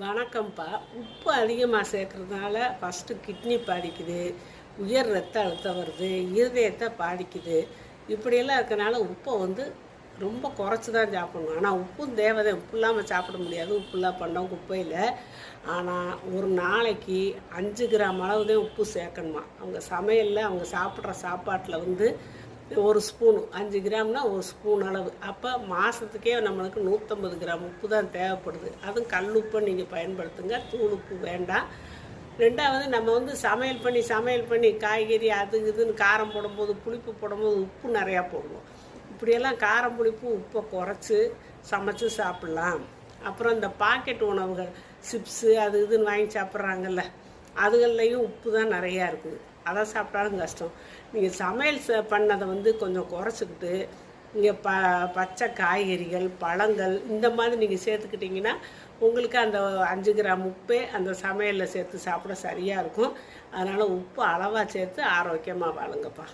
வணக்கம்ப்பா. உப்பு அதிகமாக சேர்க்கறதுனால ஃபஸ்ட்டு கிட்னி பாதிக்குது உயர் ரத்த அழுத்தம் வருது இருதயத்தை பாதிக்குது. இப்படியெல்லாம் இருக்கனால உப்பை வந்து ரொம்ப குறைச்சி தான் சாப்பிடணும். ஆனால் உப்பும் தேவதை உப்பு இல்லாமல் சாப்பிட முடியாது. உப்பு இல்லாம பண்ணோம் குப்பையில் ஆனால் ஒரு நாளைக்கு அஞ்சு கிராம் அளவு தான் உப்பு சேர்க்கணுமா? அவங்க சமையலில் அவங்க சாப்பிட்ற சாப்பாட்டில் வந்து ஒரு ஸ்பூன் அஞ்சு கிராம்னா ஒரு ஸ்பூன் அளவு. அப்போ மாதத்துக்கே நம்மளுக்கு நூற்றம்பது கிராம் உப்பு தான் தேவைப்படுது. அதுவும் கல் உப்பை நீங்கள் பயன்படுத்துங்க. தூள் உப்பு வேண்டாம். ரெண்டாவது நம்ம வந்து சமையல் பண்ணி சமையல் பண்ணி காய்கறி அது இதுன்னு காரம் போடும்போது புளிப்பு போடும்போது உப்பு நிறையா போடுவோம். இப்படியெல்லாம் காரம் புளிப்பு உப்பை குறைச்சி சமைச்சு சாப்பிட்லாம். அப்புறம் இந்த பாக்கெட் உணவுகள் சிப்ஸு அது இதுன்னு வாங்கி சாப்பிட்றாங்கல்ல அதுகள்லையும் உப்பு தான் நிறையா இருக்குது. அதை சாப்பிட்டாலும் கஷ்டம். நீங்கள் சமையல் பண்ணதை வந்து கொஞ்சம் குறைச்சிக்கிட்டு நீங்கள் ப பச்சை காய்கறிகள் பழங்கள் இந்த மாதிரி நீங்கள் சேர்த்துக்கிட்டிங்கன்னா உங்களுக்கு அந்த அஞ்சு கிராம் உப்பே அந்த சமையலில் சேர்த்து சாப்பிட சரியாக இருக்கும். அதனால் உப்பு அளவாக சேர்த்து ஆரோக்கியமாக வாழுங்கப்பா.